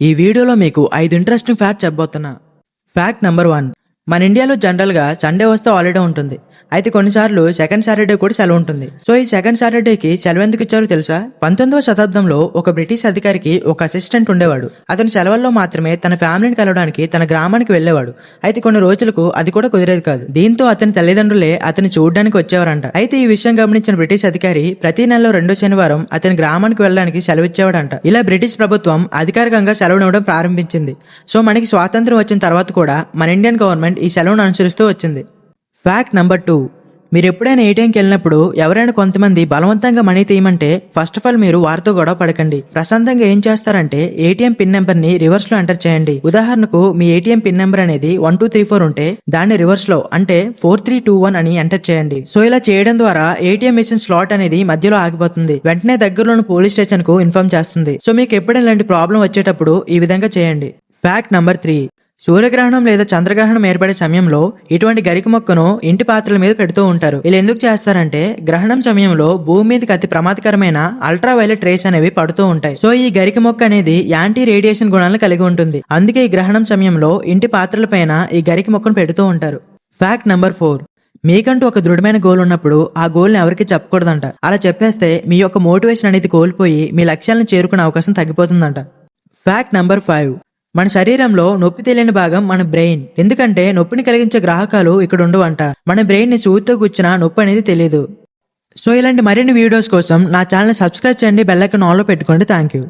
ఈ వీడియోలో మీకు ఐదు ఇంట్రెస్టింగ్ ఫ్యాక్ట్ చెప్పబోతున్నా. ఫ్యాక్ట్ నెంబర్ వన్ మన ఇండియాలో జనరల్గా సండే వస్తే హాలిడే ఉంటుంది. అయితే కొన్నిసార్లు సెకండ్ సాటర్డే కూడా సెలవు ఉంటుంది. సో ఈ సెకండ్ సాటర్డేకి సెలవు ఎందుకు ఇచ్చారో తెలుసా? పంతొమ్మిదవ శతాబ్దంలో ఒక బ్రిటిష్ అధికారికి ఒక అసిస్టెంట్ ఉండేవాడు. అతను సెలవుల్లో మాత్రమే తన ఫ్యామిలీని కలవడానికి తన గ్రామానికి వెళ్ళేవాడు. అయితే కొన్ని రోజులకు అది కూడా కుదిరేది కాదు. దీంతో అతని తల్లిదండ్రులే అతని చూడడానికి వచ్చేవారంట. అయితే ఈ విషయం గమనించిన బ్రిటిష్ అధికారి ప్రతి నెలలో రెండో శనివారం అతని గ్రామానికి వెళ్ళడానికి సెలవు ఇచ్చేవాడంట. ఇలా బ్రిటిష్ ప్రభుత్వం అధికారికంగా సెలవునివ్వడం ప్రారంభించింది. సో మనకి స్వాతంత్రం వచ్చిన తర్వాత కూడా మన ఇండియన్ గవర్నమెంట్ ఈ సెలవును అనుసరిస్తూ వచ్చింది. ఫ్యాక్ట్ నెంబర్ టూ మీరు ఎప్పుడైనా ఏటీఎంకి వెళ్ళినప్పుడు ఎవరైనా కొంతమంది బలవంతంగా మనీ తీయమంటే ఫస్ట్ ఆఫ్ ఆల్ మీరు వారితో గొడవ పడకండి. ప్రశాంతంగా ఏం చేస్తారంటే ఏటీఎం పిన్ నెంబర్ని రివర్స్లో ఎంటర్ చేయండి. ఉదాహరణకు మీ ఏటీఎం పిన్ నెంబర్ అనేది వన్ టూ త్రీ ఫోర్ ఉంటే దాన్ని రివర్స్లో అంటే ఫోర్ త్రీ టూ వన్ అని ఎంటర్ చేయండి. సో ఇలా చేయడం ద్వారా ఏటీఎం మిషన్ స్లాట్ అనేది మధ్యలో ఆగిపోతుంది. వెంటనే దగ్గరలోని పోలీస్ స్టేషన్కు ఇన్ఫార్మ్ చేస్తుంది. సో మీకు ఎప్పుడైనా ఇలాంటి ప్రాబ్లం వచ్చేటప్పుడు ఈ విధంగా చేయండి. ఫ్యాక్ట్ నంబర్ త్రీ సూర్యగ్రహణం లేదా చంద్రగ్రహణం ఏర్పడే సమయంలో ఇటువంటి గరిక మొక్కను ఇంటి పాత్రల మీద పెడుతూ ఉంటారు. ఇలా ఎందుకు చేస్తారంటే గ్రహణం సమయంలో భూమి మీదకి అతి ప్రమాదకరమైన అల్ట్రా వైలెట్ రేస్ అనేవి పడుతూ ఉంటాయి. సో ఈ గరిక మొక్క అనేది యాంటీ రేడియేషన్ గుణాలను కలిగి ఉంటుంది. అందుకే ఈ గ్రహణం సమయంలో ఇంటి పాత్రల పైన ఈ గరిక మొక్కను పెడుతూ ఉంటారు. ఫ్యాక్ట్ నెంబర్ ఫోర్ మీకంటూ ఒక దృఢమైన గోల్ ఉన్నప్పుడు ఆ గోల్ని ఎవరికి చెప్పకూడదంట. అలా చెప్పేస్తే మీ యొక్క మోటివేషన్ అనేది కోల్పోయి మీ లక్ష్యాలను చేరుకునే అవకాశం తగ్గిపోతుందంట. ఫ్యాక్ట్ నెంబర్ ఫైవ్ మన శరీరంలో నొప్పి తెలియని భాగం మన బ్రెయిన్. ఎందుకంటే నొప్పిని కలిగించే గ్రాహకాలు ఇక్కడ ఉండవంట. మన బ్రెయిన్ని సూదితో కూర్చున్న నొప్పి అనేది తెలియదు సో ఇలాంటి మరిన్ని వీడియోస్ కోసం నా ఛానల్ సబ్స్క్రైబ్ చేయండి బెల్లైకన్ ఐకాన్ ఆన్లో పెట్టుకోండి. Thank you